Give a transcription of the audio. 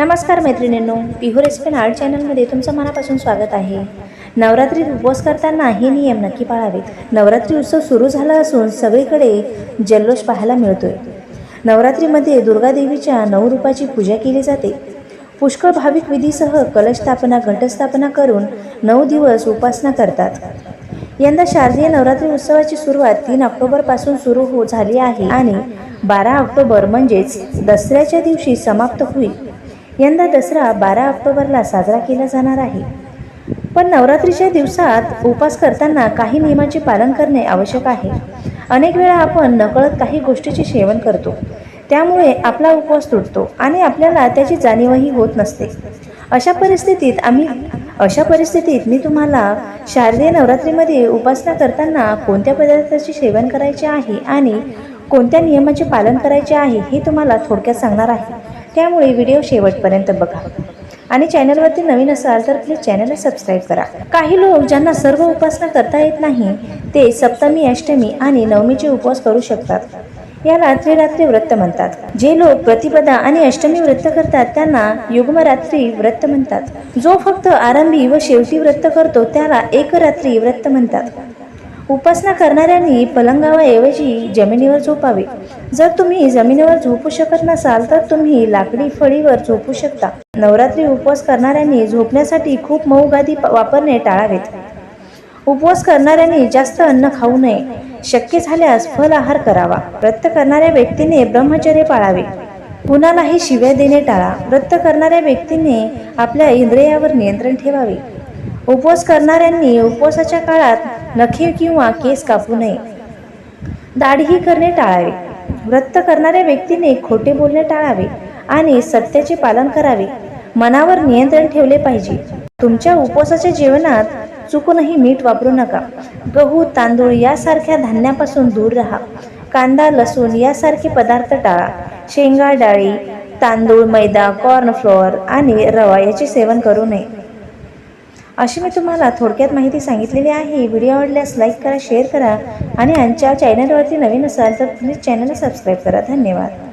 नमस्कार मैत्रिणींनो पिहू recipe art चॅनलमध्ये तुमचं मनापासून स्वागत आहे. नवरात्रीत उपवास करताना हे नियम नक्की पाळावेत. नवरात्री उत्सव सुरू झाला असून सगळीकडे जल्लोष पाहायला मिळतोय. नवरात्रीमध्ये दुर्गादेवीच्या नऊ रूपाची पूजा केली जाते. पुष्कळ भाविक विधीसह कलशस्थापना घटस्थापना करून नऊ दिवस उपासना करतात. यंदा शारदीय नवरात्री उत्सवाची सुरुवात तीन ऑक्टोबरपासून सुरू हो झाली आहे आणि बारा ऑक्टोबर म्हणजेच दसऱ्याच्या दिवशी समाप्त होईल. यंदा दसरा बारा ऑक्टोबरला साजरा केला जाणार आहे. पण नवरात्रीच्या दिवसात उपास करताना काही नियमांचे पालन करणे आवश्यक आहे. अनेक वेळा आपण नकळत काही गोष्टीचे सेवन करतो. त्यामुळे आपला उपवास तुटतो आणि आपल्याला त्याची जाणीवही होत नसते. अशा परिस्थितीत आम्ही अशा परिस्थितीत मी तुम्हाला शारदीय नवरात्रीमध्ये उपासना करताना कोणत्या पदार्थाचे सेवन करायचे आहे आणि कोणत्या नियमाचे पालन करायचे आहे हे तुम्हाला थोडक्यात सांगणार आहे. त्यामुळे व्हिडिओ शेवटपर्यंत बघा. आणि चॅनलवरती नवीन असाल तर प्लीज चॅनलला सबस्क्राईब करा. काही लोक ज्यांना सर्व उपासना करता येत नाही ते सप्तमी अष्टमी आणि नवमीचे उपवास करू शकतात. या रात्री रात्री व्रत म्हणतात. जे लोक प्रतिपदा आणि अष्टमी व्रत करतात त्यांना युग्मरात्री व्रत म्हणतात. जो फक्त आरंभी व शेवटी व्रत करतो त्याला एकरात्री व्रत म्हणतात. उपासना करणाऱ्यांनी पलंगावाऐवजी जमिनीवर झोपावे. जर तुम्ही जमिनीवर झोपू शकत नसाल तर तुम्ही लाकडी फळीवर झोपू शकता. नवरात्री उपवास करणाऱ्यांनी झोपण्यासाठी खूप मऊ गादी वापरणे टाळावेत. उपवास करणाऱ्यांनी जास्त अन्न खाऊ नये. शक्य झाल्यास फल आहार करावा. व्रत करणाऱ्या व्यक्तीने ब्रह्मचर्य पाळावे. कुणालाही शिव्या देणे टाळा. व्रत करणाऱ्या व्यक्तीने आपल्या इंद्रियावर नियंत्रण ठेवावे. उपवास करणाऱ्यांनी उपवासाच्या काळात नखे किंवा केस कापू नये. दाढीही करणे टाळावे. व्रत करणाऱ्या व्यक्तीने खोटे बोलणे टाळावे आणि सत्याचे पालन करावे. मनावर नियंत्रण ठेवले पाहिजे. तुमच्या उपवासाच्या जेवणात चुकूनही मीठ वापरू नका. गहू तांदूळ यासारख्या धान्यापासून दूर राहा. कांदा लसूण यासारखे पदार्थ टाळा. शेंगा डाळी तांदूळ मैदा कॉर्नफ्लॉवर आणि रवा याचे सेवन करू नये. अशी मी तुम्हाला थोडक्यात माहिती सांगितलेली आहे. व्हिडिओ आवडल्यास लाईक करा शेअर करा आणि आमच्या चॅनलवरती नवीन असाल तर प्लीज चॅनलला सबस्क्राईब करा. धन्यवाद.